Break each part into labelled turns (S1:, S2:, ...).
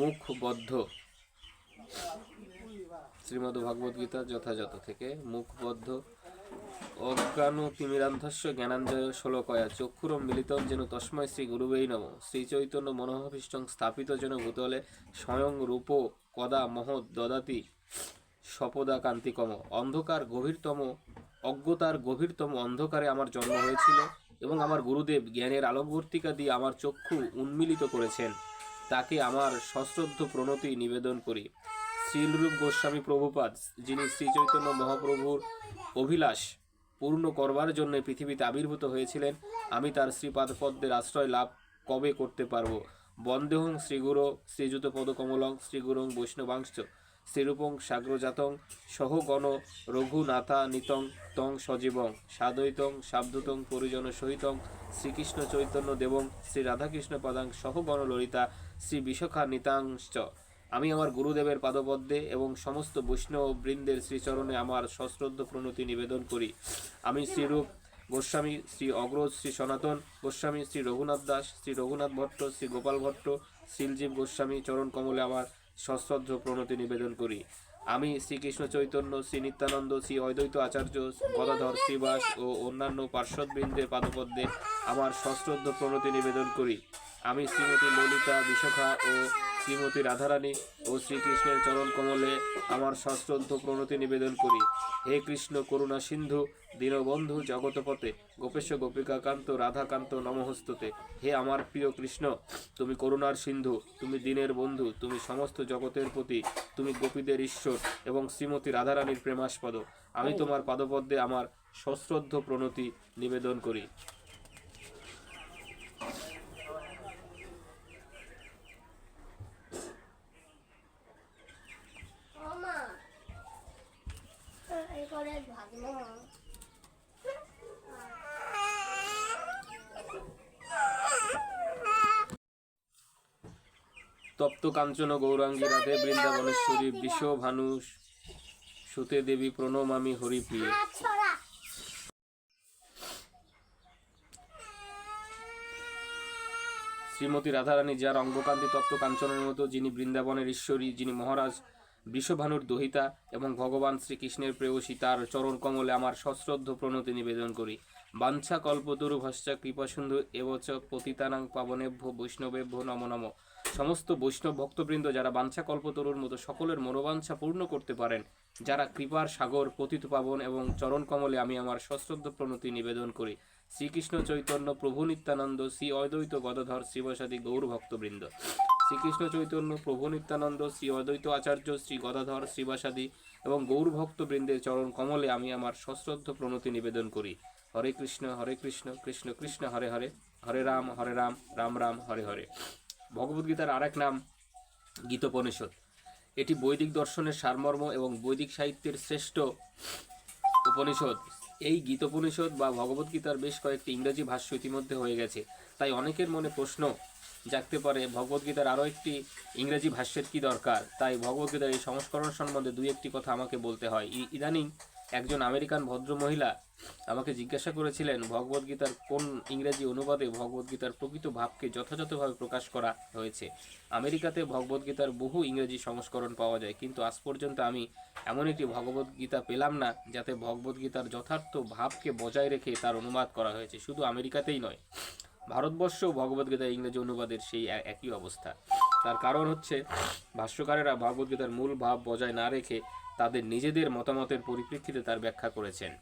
S1: মুখবদ্ধ শ্রীমদ ভগবদ গীতা যথাযথ থেকে মুখবদ্ধ অজ্ঞানু তিমিরান্ধস্য জ্ঞানাঞ্জয় শ্লোকয়া চক্ষুরম মিলিত যেন তস্ময় শ্রী গুরুবেই নম শ্রী চৈতন্য মনোভাবিষ্টং স্থাপিত যেন ভূতলে স্বয়ং রূপ কদা মহৎ দদাতি সপদা কান্তিকম অন্ধকার গভীরতম অজ্ঞতার গভীরতম অন্ধকারে আমার জন্ম হয়েছিল এবং আমার গুরুদেব জ্ঞানের আলোকবর্তিকা দিয়ে আমার চক্ষু উন্মিলিত করেছেন তাকে আমার সশ্রদ্ধ প্রণতি নিবেদন করি শ্রীলরূপ গোস্বামী প্রভুপাদ যিনি শ্রীচৈতন্য মহাপ্রভুর অভিলাষ পূর্ণ করবার জন্য পৃথিবীতে আবির্ভূত হয়েছিলেন আমি তার শ্রীপাদ পদ্মের আশ্রয় লাভ কবে করতে পারব বন্দেহং শ্রীগুরু শ্রীযুত পদকমলং শ্রীগুরং বৈষ্ণবাংশ শ্রীরূপং সাগ্রজাতং সহগণ রঘুনাথা নিতং তং সজীবং সাদৈতং সাবধুতং পরিজন সহিতং শ্রীকৃষ্ণ চৈতন্য দেবং শ্রী রাধাকৃষ্ণ পদাং সহগণ ললিতা শ্রী বিশখা নিতাংশ আমি আমার গুরুদেবের পাদপদ্মে এবং সমস্ত বৈষ্ণব বৃন্দের শ্রীচরণে আমার সশ্রদ্ধ প্রণতি নিবেদন করি আমি শ্রীরূপ গোস্বামী শ্রী অগ্রজ শ্রী সনাতন গোস্বামী শ্রী রঘুনাথ দাস শ্রী রঘুনাথ ভট্ট শ্রী গোপাল ভট্ট শিলজীব গোস্বামী চরণ কমলে আমার সশ্রদ্ধ প্রণতি নিবেদন করি আমি শ্রীকৃষ্ণ চৈতন্য শ্রী নিত্যানন্দ শ্রী অদ্বৈত আচার্য গদাধর শ্রীবাস ও অন্যান্য পার্শ্ববৃন্দের পাদপদ্মে আমার সশ্রদ্ধ প্রণতি নিবেদন করি আমি শ্রীমতী ললিতা বিশাখা ও শ্রীমতী রাধারানী ও শ্রীকৃষ্ণের চরণ কমলে আমার সশ্রদ্ধ প্রণতি নিবেদন করি হে কৃষ্ণ করুণা সিন্ধু দীনবন্ধু জগতপথে গোপেশ গোপিকাকান্ত রাধাকান্ত নমহস্ততে হে আমার প্রিয় কৃষ্ণ তুমি করুণার সিন্ধু তুমি দিনের বন্ধু তুমি সমস্ত জগতের প্রতি তুমি গোপীদের ঈশ্বর এবং শ্রীমতী রাধারানীর প্রেমাস্পদ আমি তোমার পাদপদ্মে আমার সশ্রদ্ধ প্রণতি নিবেদন করি তপ্ত কাঞ্চন গৌরাঙ্গী রাধে বৃন্দাবনেশ্বরী বিশ্ব ভানু সুতে দেবী প্রণমামি হরিপ্রিয় শ্রীমতী রাধারানী যার অঙ্গকান্তি তপ্ত কাঞ্চনের মতো যিনি বৃন্দাবনের ঈশ্বরী যিনি মহারাজ বিশ্বভানুর দহিতা এবং ভগবান শ্রীকৃষ্ণের প্রেয়সী তার চরণ কমলে আমার সশ্রদ্ধ প্রণতি নিবেদন করি বাঞ্ছা কল্পতরু ভস্যা কৃপাসিন্ধু এবচ পতিতানাং পাবনেভ্য বৈষ্ণবেভ্য নম নম সমস্ত বৈষ্ণব ভক্তবৃন্দ যারা বাঞ্ছা কল্পতরুর মতো সকলের মনোবাঞ্ছা পূর্ণ করতে পারেন যারা কৃপার সাগর পতিত পাবন এবং চরণ কমলে আমি আমার সশ্রদ্ধ প্রণতি নিবেদন করি শ্রীকৃষ্ণ চৈতন্য প্রভু নিত্যানন্দ শ্রী অদ্বৈত গদাধর শিবসাদী গৌরভক্তবৃন্দ শ্রীকৃষ্ণ চৈতন্য প্রভু নিত্যানন্দ শ্রী অদ্বৈত আচার্য শ্রী গদাধর শ্রীবাসাদি এবং গৌরভক্তবৃন্দের চরণ কমলে আমি আমার সশ্রদ্ধ প্রণতি নিবেদন করি হরে কৃষ্ণ হরে কৃষ্ণ কৃষ্ণ কৃষ্ণ হরে হরে হরে রাম হরে রাম রাম রাম হরে হরে ভগবদ্গীতার আরেক নাম গীতোপনিষদ এটি বৈদিক দর্শনের সারমর্ম এবং বৈদিক সাহিত্যের শ্রেষ্ঠ উপনিষদ এই গীতোপনিষদ বা ভগবদ্গীতার বেশ কয়েকটি ইংরেজি ভাষ্য ইতিমধ্যে হয়ে গেছে তাই অনেকের মনে প্রশ্ন জাগতে পারে ভগবদ্গীতার আরও একটি ইংরেজি ভাষ্যের কি দরকার তাই ভগবদ্গীতার এই সংস্করণ সম্বন্ধে দুই একটি কথা আমাকে বলতে হয় ইদানিং একজন আমেরিকান ভদ্রমহিলা আমাকে জিজ্ঞাসা করেছিলেন ভগবদ্গীতার কোন ইংরেজি অনুবাদে ভগবদ্গীতার প্রকৃত ভাবকে যথাযথভাবে প্রকাশ করা হয়েছে আমেরিকাতে ভগবদ্গীতার বহু ইংরেজি সংস্করণ পাওয়া যায় কিন্তু আজ পর্যন্ত আমি এমন একটি ভগবদ্গীতা পেলাম না যাতে ভগবদ্গীতার যথার্থ ভাবকে বজায় রেখে তার অনুবাদ করা হয়েছে শুধু আমেরিকাতেই নয় ভারতবর্ষেও ভগবদ্গীতার ইংরেজি অনুবাদের সেই একই অবস্থা তার কারণ হচ্ছে ভাষ্যকারেরা ভগবদ্গীতার মূল ভাব বজায় না রেখে তাদের নিজেদের মতামতের পরিপ্রেক্ষিতে তার ব্যাখ্যা করেছেন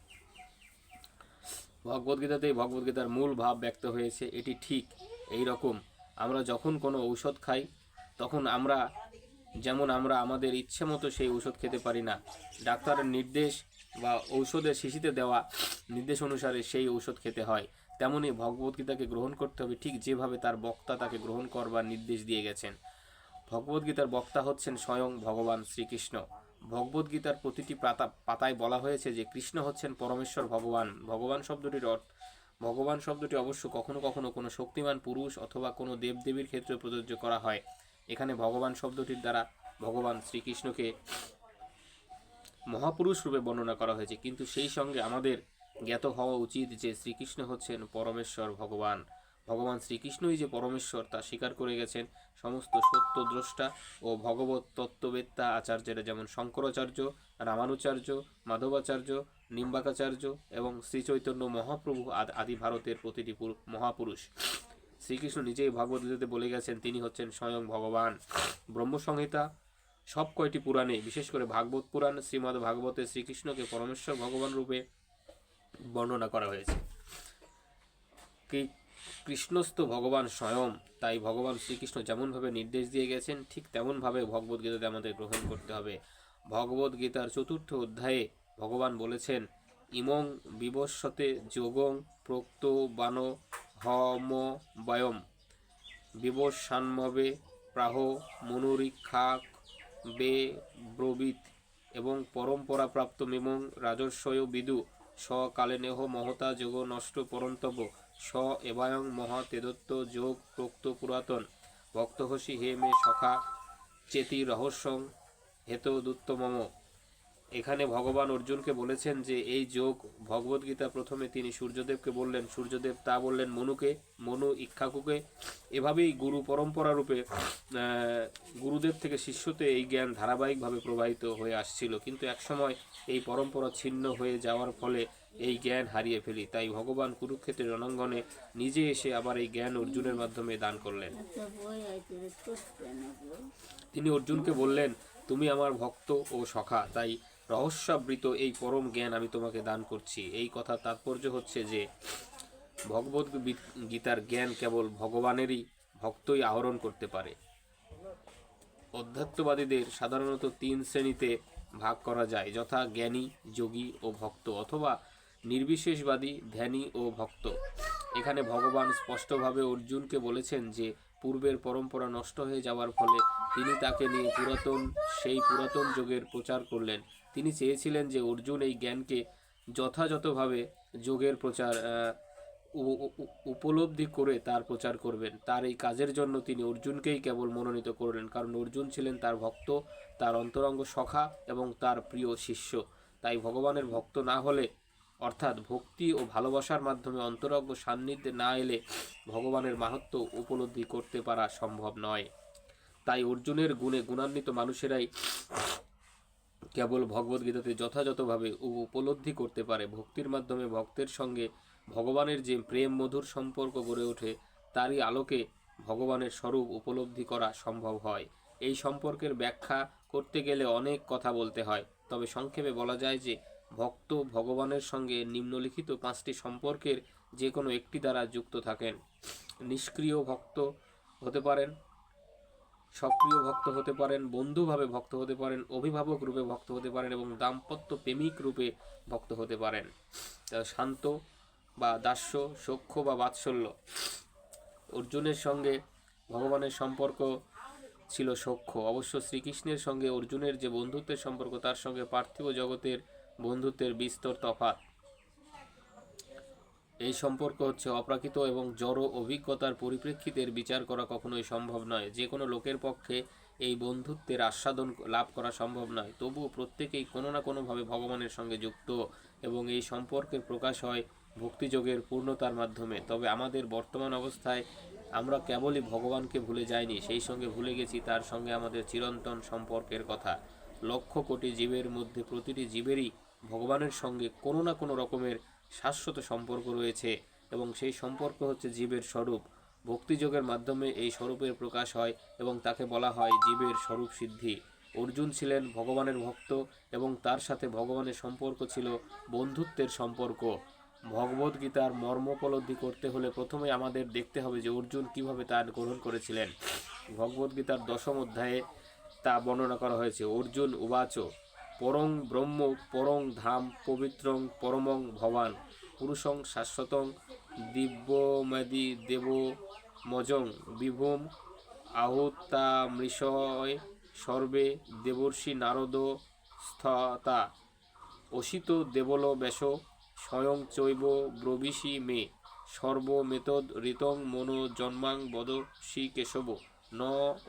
S1: ভগবদ্গীতাতেই ভগবদ্গীতার মূল ভাব ব্যক্ত হয়েছে এটি ঠিক এই রকম আমরা যখন কোনো ঔষধ খাই তখন আমরা যেমন আমরা আমাদের ইচ্ছে মতো সেই ঔষধ খেতে পারি না ডাক্তারের নির্দেশ বা ঔষধের শিশিতে দেওয়া নির্দেশ অনুসারে সেই ঔষধ খেতে হয় তেমনি ভগবদ্গীতাকে গ্রহণ করতে হবে ঠিক যেভাবে তার বক্তা তাকে গ্রহণ করবার নির্দেশ দিয়ে গেছেন ভগবদ্গীতার বক্তা হচ্ছেন স্বয়ং ভগবান শ্রীকৃষ্ণ ভগবদ্গীতার প্রতিটি পাতা পাতায় বলা হয়েছে যে কৃষ্ণ হচ্ছেন পরমেশ্বর ভগবান ভগবান শব্দটির অর্থ ভগবান শব্দটি অবশ্য কখনো কখনো কোনো শক্তিমান পুরুষ অথবা কোনো দেবদেবীর ক্ষেত্রে প্রযোজ্য করা হয় এখানে ভগবান শব্দটির দ্বারা ভগবান শ্রীকৃষ্ণকে মহাপুরুষ রূপে বর্ণনা করা হয়েছে কিন্তু সেই সঙ্গে আমাদের জ্ঞাত হওয়া উচিত যে শ্রীকৃষ্ণ হচ্ছেন পরমেশ্বর ভগবান ভগবান শ্রীকৃষ্ণই যে পরমেশ্বর তা স্বীকার করে গেছেন সমস্ত সত্য দ্রষ্টা ও ভগবত তত্ত্ববেত্তা আচার্যেরা যেমন শঙ্করাচার্য রামানুচার্য মাধবাচার্য নিম্বাকাচার্য এবং শ্রীচৈতন্য মহাপ্রভু আদি ভারতের প্রতিটি মহাপুরুষ শ্রীকৃষ্ণ নিজেই ভগবদ্গীতাতে বলে গেছেন তিনি হচ্ছেন স্বয়ং ভগবান ব্রহ্মসংহিতা সব কয়টি পুরাণে বিশেষ করে ভাগবত পুরাণ শ্রীমদ ভাগবতে শ্রীকৃষ্ণকে পরমেশ্বর ভগবান রূপে বর্ণনা করা হয়েছে কৃষ্ণস্থ ভগবান স্বয়ং তাই ভগবান শ্রীকৃষ্ণ যেমনভাবে নির্দেশ দিয়ে গেছেন ঠিক তেমনভাবে ভগবদ্গীতাতে আমাদের গ্রহণ করতে হবে ভগবদ্গীতার চতুর্থ অধ্যায়ে ভগবান বলেছেন ইমং বিবস্বতে যোগং প্রক্ত বান হম বয়ম বিবসান্মবে প্রাহ মনুরীক্ষা বে ব্রবিত এবং পরম্পরাপ্রাপ্ত মেমং রাজস্বয় বিদু স্বকালে নেহ মহতা যোগ নষ্ট পরন্তব্য স এবায়ং মহ তেদত্ত যোগ প্রক্ত পুরাতন ভক্তহসি হে মে সখা চেতি রহস্যং হেতদুত্তমম এখানে ভগবান অর্জুনকে বলেছেন যে এই যোগ ভগবদ্গীতা প্রথমে তিনি সূর্যদেবকে বললেন সূর্যদেব তা বললেন মনুকে মনু ইক্ষাকুকে এভাবেই গুরু পরম্পরা রূপে গুরুদেব থেকে শিষ্যতে এই জ্ঞান ধারাবাহিকভাবে প্রবাহিত হয়ে আসছিল কিন্তু একসময় এই পরম্পরা ছিন্ন হয়ে যাওয়ার ফলে এই জ্ঞান হারিয়ে ফেলি তাই ভগবান কুরুক্ষেত্রের রণাঙ্গনে নিজে এসে আবার এই জ্ঞান অর্জুনের মাধ্যমে দান করলেন তিনি অর্জুনকে বললেন তুমি আমার ভক্ত ও সখা তাই রহস্যাবৃত এই পরম জ্ঞান আমি তোমাকে দান করছি এই কথা তাৎপর্য হচ্ছে যে ভগবত গীতার জ্ঞান কেবল ভগবানেরই ভক্তই আহরণ করতে পারে অধ্যাত্মবাদীদের সাধারণত তিন শ্রেণীতে ভাগ করা যায় যথা জ্ঞানী যোগী ও ভক্ত অথবা নির্বিশেষবাদী ধ্যানী ও ভক্ত এখানে ভগবান স্পষ্টভাবে অর্জুনকে বলেছেন যে পূর্বের পরম্পরা নষ্ট হয়ে যাওয়ার ফলে তিনি তাকে নিয়ে পুরাতন সেই পুরাতন যোগের প্রচার করলেন তিনি চেয়েছিলেন যে অর্জুন এই জ্ঞানকে যথাযথভাবে যোগের প্রচার উপলব্ধি করে তার প্রচার করবেন তার এই কাজের জন্য তিনি অর্জুনকেই কেবল মনোনীত করলেন কারণ অর্জুন ছিলেন তার ভক্ত তার অন্তরঙ্গ সখা এবং তার প্রিয় শিষ্য তাই ভগবানের ভক্ত না হলে অর্থাৎ ভক্তি ও ভালোবাসার মাধ্যমে অন্তরঙ্গ সান্নিধ্যে না এলে ভগবানের মাহাত্ম উপলব্ধি করতে পারা সম্ভব নয় তাই অর্জুনের গুণে গুণান্বিত মানুষেরাই কেবল ভগবদ্গীতাতে যথাযথভাবে উপলব্ধি করতে পারে ভক্তির মাধ্যমে ভক্তের সঙ্গে ভগবানের যে প্রেম মধুর সম্পর্ক গড়ে ওঠে তারই আলোকে ভগবানের স্বরূপ উপলব্ধি করা সম্ভব হয় এই সম্পর্কের ব্যাখ্যা করতে গেলে অনেক কথা বলতে হয় তবে সংক্ষেপে বলা যায় যে ভক্ত ভগবানের সঙ্গে নিম্নলিখিত পাঁচটি সম্পর্কের যে কোনো একটি দ্বারা যুক্ত থাকেন নিষ্ক্রিয় ভক্ত হতে পারেন সক্রিয় ভক্ত হতে পারেন বন্ধুভাবে ভক্ত হতে পারেন অভিভাবক রূপে ভক্ত হতে পারেন এবং দাম্পত্য প্রেমিক রূপে ভক্ত হতে পারেন শান্ত বা দাস্য সখ্য বা বাৎসল্য অর্জুনের সঙ্গে ভগবানের সম্পর্ক ছিল সখ্য অবশ্য শ্রীকৃষ্ণের সঙ্গে অর্জুনের যে বন্ধুত্বের সম্পর্ক তার সঙ্গে পার্থিব জগতের বন্ধুত্বের বিস্তর তফাত এই সম্পর্ক হচ্ছে অপ্রাকৃত এবং জড় অভিজ্ঞতার পরিপ্রেক্ষিতের বিচার করা কখনোই সম্ভব নয় যে কোনো লোকের পক্ষে এই বন্ধুত্বের আস্বাদন লাভ করা সম্ভব নয় তবুও প্রত্যেকেই কোনো না কোনোভাবে ভগবানের সঙ্গে যুক্ত এবং এই সম্পর্কের প্রকাশ হয় ভক্তিযোগের পূর্ণতার মাধ্যমে তবে আমাদের বর্তমান অবস্থায় আমরা কেবলই ভগবানকে ভুলে যাইনি সেই সঙ্গে ভুলে গেছি তার সঙ্গে আমাদের চিরন্তন সম্পর্কের কথা লক্ষ কোটি জীবের মধ্যে প্রতিটি জীবেরই ভগবানের সঙ্গে কোনো না কোনো রকমের শাশ্বত সম্পর্ক রয়েছে এবং সেই সম্পর্ক হচ্ছে জীবের স্বরূপ ভক্তিযোগের মাধ্যমে এই স্বরূপের প্রকাশ হয় এবং তাকে বলা হয় জীবের স্বরূপ সিদ্ধি অর্জুন ছিলেন ভগবানের ভক্ত এবং তার সাথে ভগবানের সম্পর্ক ছিল বন্ধুত্বের সম্পর্ক ভগবদ্গীতার উপলব্ধি করতে হলে প্রথমে আমাদের দেখতে হবে যে অর্জুন কিভাবে তা গ্রহণ করেছিলেন ভগবদ্গীতার দশম অধ্যায়ে তা বর্ণনা করা হয়েছে অর্জুন উবাচ পরং ব্রহ্ম পরং ধাম পবিত্রং পরমং ভবান পুরুষং শাশ্বতং দিব্যমাদি মজং বিভুম আহতামৃষয় সর্বে দেবর্ষি নারদ স্থতা অসিত দেবল বেশ স্বয়ং চৈব ব্রবিষি মে সর্বমেতদ ঋতং মনো জন্মাং বদসি কেশব ন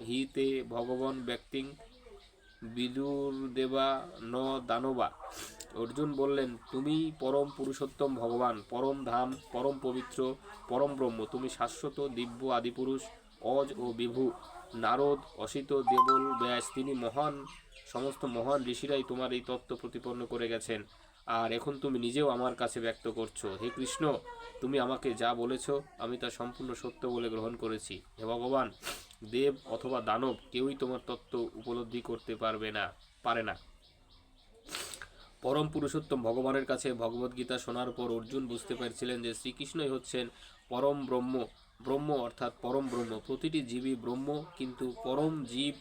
S1: হিতে ভগবান ব্যক্তিং বিদুর দেবা ন দানবা অর্জুন বললেন তুমি পরম পুরুষোত্তম ভগবান পরম ধাম পরম পবিত্র পরম ব্রহ্ম তুমি শাশ্বত দিব্য আদিপুরুষ অজ ও বিভু নারদ অসিত দেবল ব্যাস তিনি মহান সমস্ত মহান ঋষিরাই তোমার এই তত্ত্ব প্রতিপন্ন করে গেছেন আর এখন তুমি নিজেও আমার কাছে ব্যক্ত করছো হে কৃষ্ণ তুমি আমাকে যা বলেছ আমি তা সম্পূর্ণ সত্য বলে গ্রহণ করেছি হে ভগবান দেব অথবা দানব কেউই তোমার তত্ত্ব উপলব্ধি করতে পারবে না পারে না পরম পুরুষোত্তম ভগবানের কাছে ভগবদ্গীতা শোনার পর অর্জুন বুঝতে পেরেছিলেন যে শ্রীকৃষ্ণই হচ্ছেন পরম ব্রহ্ম ব্রহ্ম অর্থাৎ পরম ব্রহ্ম প্রতিটি জীবই ব্রহ্ম কিন্তু পরম জীব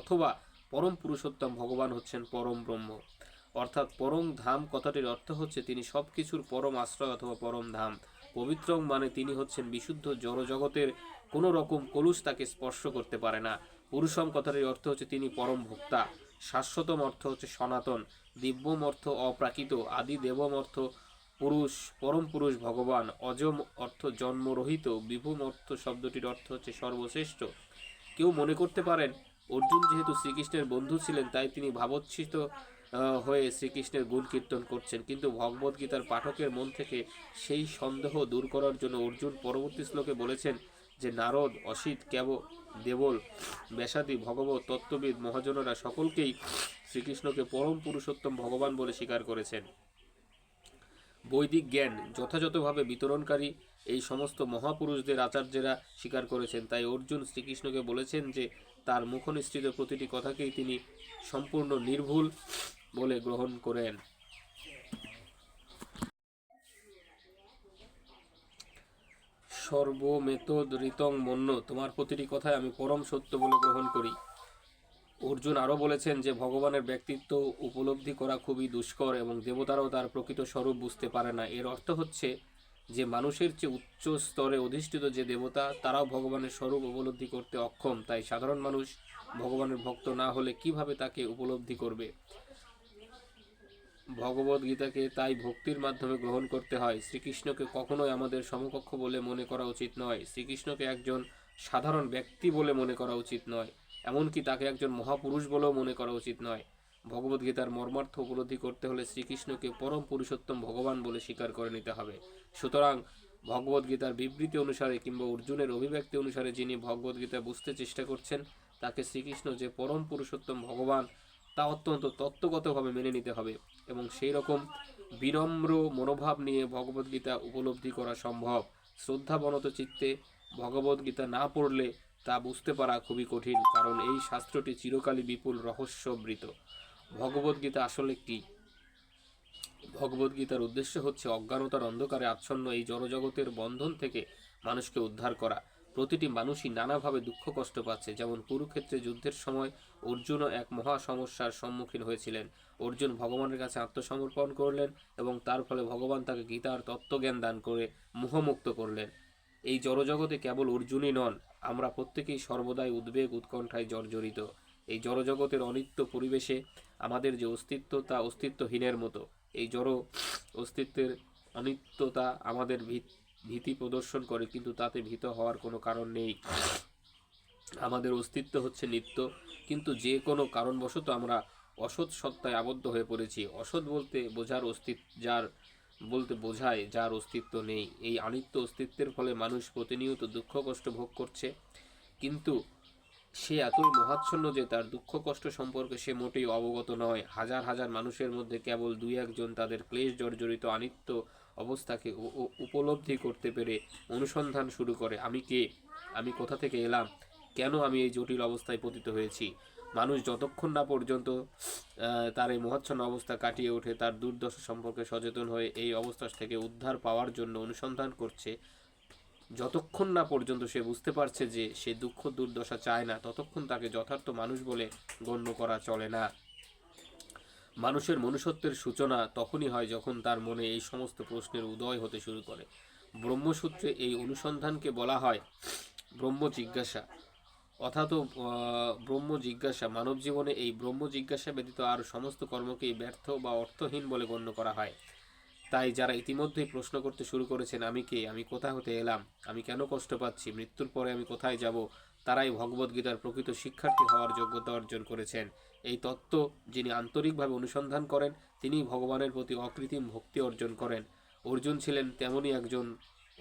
S1: অথবা পরম পুরুষোত্তম ভগবান হচ্ছেন পরম ব্রহ্ম অর্থাৎ পরম ধাম কথাটির অর্থ হচ্ছে তিনি সব কিছুর পরম আশ্রয় অথবা পরম ধাম পবিত্র মানে তিনি হচ্ছেন বিশুদ্ধ জড়জগতের কোনো রকম কলুষ তাকে স্পর্শ করতে পারে না পুরুষম কথাটির অর্থ হচ্ছে তিনি পরম ভোক্তা শাশ্বতম অর্থ হচ্ছে সনাতন দিব্যম অর্থ অপ্রাকৃত আদি দেবম অর্থ পুরুষ পরম পুরুষ ভগবান অজম অর্থ জন্মরহিত বিভুম অর্থ শব্দটির অর্থ হচ্ছে সর্বশ্রেষ্ঠ কেউ মনে করতে পারেন অর্জুন যেহেতু শ্রীকৃষ্ণের বন্ধু ছিলেন তাই তিনি ভাবোচ্ছিত হয়ে শ্রীকৃষ্ণের গুণ কীর্তন করছেন কিন্তু ভগবদ্গীতার পাঠকের মন থেকে সেই সন্দেহ দূর করার জন্য অর্জুন পরবর্তী শ্লোকে বলেছেন যে নারদ অসিত কেব দেবল ব্যাসাদি ভগবত তত্ত্ববিদ মহাজনরা সকলকেই শ্রীকৃষ্ণকে পরম পুরুষোত্তম ভগবান বলে স্বীকার করেছেন বৈদিক জ্ঞান যথাযথভাবে বিতরণকারী এই সমস্ত মহাপুরুষদের আচার্যেরা স্বীকার করেছেন তাই অর্জুন শ্রীকৃষ্ণকে বলেছেন যে তার মুখনিসৃত প্রতিটি কথাকেই তিনি সম্পূর্ণ নির্ভুল বলে গ্রহণ করেন সর্বমেতদ ঋতং মন্য তোমার প্রতিটি কথায় আমি পরম সত্য বলে গ্রহণ করি অর্জুন আরও বলেছেন যে ভগবানের ব্যক্তিত্ব উপলব্ধি করা খুবই দুষ্কর এবং দেবতারাও তার প্রকৃত স্বরূপ বুঝতে পারে না এর অর্থ হচ্ছে যে মানুষের চেয়ে উচ্চ স্তরে অধিষ্ঠিত যে দেবতা তারাও ভগবানের স্বরূপ উপলব্ধি করতে অক্ষম তাই সাধারণ মানুষ ভগবানের ভক্ত না হলে কিভাবে তাকে উপলব্ধি করবে ভগবদ গীতাকে তাই ভক্তির মাধ্যমে গ্রহণ করতে হয় শ্রীকৃষ্ণকে কখনোই আমাদের সমকক্ষ বলে মনে করা উচিত নয় শ্রীকৃষ্ণকে একজন সাধারণ ব্যক্তি বলে মনে করা উচিত নয় এমনকি তাকে একজন মহাপুরুষ বলেও মনে করা উচিত নয় ভগবদ্গীতার মর্মার্থ উপলব্ধি করতে হলে শ্রীকৃষ্ণকে পরম পুরুষোত্তম ভগবান বলে স্বীকার করে নিতে হবে সুতরাং ভগবদ্গীতার বিবৃতি অনুসারে কিংবা অর্জুনের অভিব্যক্তি অনুসারে যিনি ভগবদ্গীতা বুঝতে চেষ্টা করছেন তাকে শ্রীকৃষ্ণ যে পরম পুরুষোত্তম ভগবান তা অত্যন্ত তত্ত্বগতভাবে মেনে নিতে হবে এবং সেই রকম বিনম্র মনোভাব নিয়ে ভগবদ্গীতা উপলব্ধি করা সম্ভব শ্রদ্ধাবনত চিত্তে ভগবদ্গীতা না পড়লে তা বুঝতে পারা খুবই কঠিন কারণ এই শাস্ত্রটি চিরকালই বিপুল রহস্যবৃত ভগবদ্গীতা আসলে কি ভগবদ্গীতার উদ্দেশ্য হচ্ছে অজ্ঞানতার অন্ধকারে আচ্ছন্ন এই জনজগতের বন্ধন থেকে মানুষকে উদ্ধার করা প্রতিটি মানুষই নানাভাবে দুঃখ কষ্ট পাচ্ছে যেমন কুরুক্ষেত্রে যুদ্ধের সময় অর্জুনও এক মহা সমস্যার সম্মুখীন হয়েছিলেন অর্জুন ভগবানের কাছে আত্মসমর্পণ করলেন এবং তার ফলে ভগবান তাকে গীতার তত্ত্বজ্ঞান দান করে মোহমুক্ত করলেন এই জড়জগতে কেবল অর্জুনই নন আমরা প্রত্যেকেই সর্বদাই উদ্বেগ উৎকণ্ঠায় জর্জরিত এই জড়জগতের অনিত্য পরিবেশে আমাদের যে অস্তিত্ব তা অস্তিত্বহীনের মতো এই জড় অস্তিত্বের অনিত্যতা আমাদের ভিত্তি ভীতি প্রদর্শন করে কিন্তু তাতে ভীত হওয়ার কোনো কারণ নেই আমাদের অস্তিত্ব হচ্ছে নিত্য কিন্তু যে কোনো কারণবশত আমরা অসৎ সত্তায় আবদ্ধ হয়ে পড়েছি অসৎ বলতে বোঝার অস্তিত্ব যার বলতে বোঝায় যার অস্তিত্ব নেই এই আনিত্য অস্তিত্বের ফলে মানুষ প্রতিনিয়ত দুঃখ কষ্ট ভোগ করছে কিন্তু সে এতই মহাচ্ছন্ন যে তার দুঃখ কষ্ট সম্পর্কে সে মোটেই অবগত নয় হাজার হাজার মানুষের মধ্যে কেবল দুই একজন তাদের ক্লেশ জর্জরিত আনিত্য অবস্থাকে উপলব্ধি করতে পেরে অনুসন্ধান শুরু করে আমি কে আমি কোথা থেকে এলাম কেন আমি এই জটিল অবস্থায় পতিত হয়েছি মানুষ যতক্ষণ না পর্যন্ত তার এই মহাচ্ছন্ন অবস্থা কাটিয়ে ওঠে তার দুর্দশা সম্পর্কে সচেতন হয়ে এই অবস্থা থেকে উদ্ধার পাওয়ার জন্য অনুসন্ধান করছে যতক্ষণ না পর্যন্ত সে বুঝতে পারছে যে সে দুঃখ দুর্দশা চায় না ততক্ষণ তাকে যথার্থ মানুষ বলে গণ্য করা চলে না মানুষের মনুষ্যত্বের সূচনা তখনই হয় যখন তার মনে এই সমস্ত প্রশ্নের উদয় হতে শুরু করে ব্রহ্মসূত্রে এই অনুসন্ধানকে বলা হয় ব্রহ্ম জিজ্ঞাসা অর্থাৎ ব্রহ্ম জিজ্ঞাসা মানব জীবনে এই ব্রহ্ম জিজ্ঞাসা ব্যতীত আর সমস্ত কর্মকেই ব্যর্থ বা অর্থহীন বলে গণ্য করা হয় তাই যারা ইতিমধ্যেই প্রশ্ন করতে শুরু করেছেন আমি কে আমি কোথা হতে এলাম আমি কেন কষ্ট পাচ্ছি মৃত্যুর পরে আমি কোথায় যাব তারাই ভগবদ্গীতার প্রকৃত শিক্ষার্থী হওয়ার যোগ্যতা অর্জন করেছেন এই তত্ত্ব যিনি আন্তরিকভাবে অনুসন্ধান করেন তিনি ভগবানের প্রতি অকৃত্রিম ভক্তি অর্জন করেন অর্জুন ছিলেন তেমনই একজন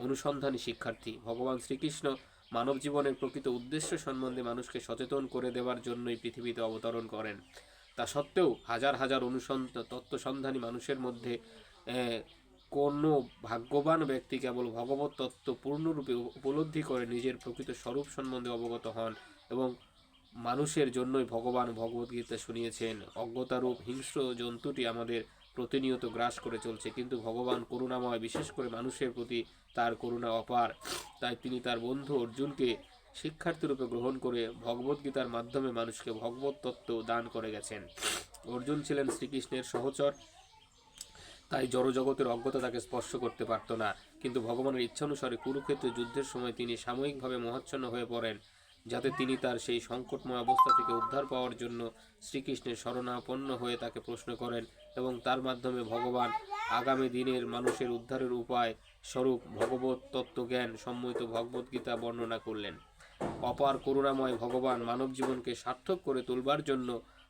S1: অনুসন্ধানী শিক্ষার্থী ভগবান শ্রীকৃষ্ণ মানব জীবনের প্রকৃত উদ্দেশ্য সম্বন্ধে মানুষকে সচেতন করে দেওয়ার জন্যই পৃথিবীতে অবতরণ করেন তা সত্ত্বেও হাজার হাজার অনুসন্ধান তত্ত্বসন্ধানী মানুষের মধ্যে কোনো ভাগ্যবান ব্যক্তি কেবল ভগবত তত্ত্ব পূর্ণরূপে উপলব্ধি করে নিজের প্রকৃত স্বরূপ সম্বন্ধে অবগত হন এবং মানুষের জন্যই ভগবান ভগবদ্গীতা শুনিয়েছেন অজ্ঞতারূপ হিংস্র জন্তুটি আমাদের প্রতিনিয়ত গ্রাস করে চলছে কিন্তু ভগবান করুণাময় বিশেষ করে মানুষের প্রতি তার করুণা অপার তাই তিনি তার বন্ধু অর্জুনকে শিক্ষার্থীরূপে গ্রহণ করে ভগবদ্গীতার মাধ্যমে মানুষকে ভগবত তত্ত্ব দান করে গেছেন অর্জুন ছিলেন শ্রীকৃষ্ণের সহচর তাই জড়জগতের অজ্ঞতা তাকে স্পর্শ করতে পারত না কিন্তু ভগবানের ইচ্ছানুসারে কুরুক্ষেত্রে যুদ্ধের সময় তিনি সাময়িকভাবে মহাচ্ছন্ন হয়ে পড়েন যাতে তিনি তার সেই সংকটময় অবস্থা থেকে উদ্ধার পাওয়ার জন্য শ্রীকৃষ্ণের শরণাপন্ন হয়ে তাকে প্রশ্ন করেন এবং তার মাধ্যমে ভগবান আগামী দিনের মানুষের উদ্ধারের উপায় স্বরূপ ভগবত তত্ত্বজ্ঞান সম্মিত ভগবদ্গীতা বর্ণনা করলেন অপার করুণাময় ভগবান মানব জীবনকে সার্থক করে তুলবার জন্য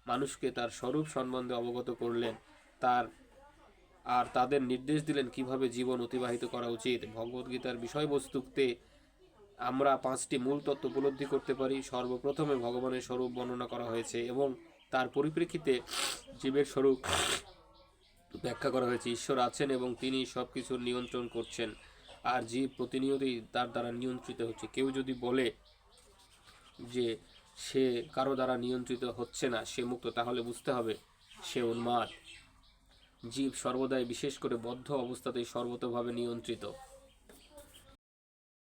S1: মানুষকে তার স্বরূপ সম্বন্ধে অবগত করলেন তার আর তাদের নির্দেশ দিলেন কিভাবে জীবন অতিবাহিত করা উচিত ভগবদ্গীতার বিষয়বস্তুতে আমরা পাঁচটি মূল তত্ত্ব উপলব্ধি করতে পারি সর্বপ্রথমে ভগবানের স্বরূপ বর্ণনা করা হয়েছে এবং তার পরিপ্রেক্ষিতে জীবের স্বরূপ ব্যাখ্যা করা হয়েছে ঈশ্বর আছেন এবং তিনি সব কিছুর নিয়ন্ত্রণ করছেন আর জীব প্রতিনিয়তই তার দ্বারা নিয়ন্ত্রিত হচ্ছে কেউ যদি বলে যে সে কারো দ্বারা নিয়ন্ত্রিত হচ্ছে না সে মুক্ত তাহলে বুঝতে হবে সে উন্মাদ জীব সর্বদাই বিশেষ করে বদ্ধ অবস্থাতেই সর্বতভাবে নিয়ন্ত্রিত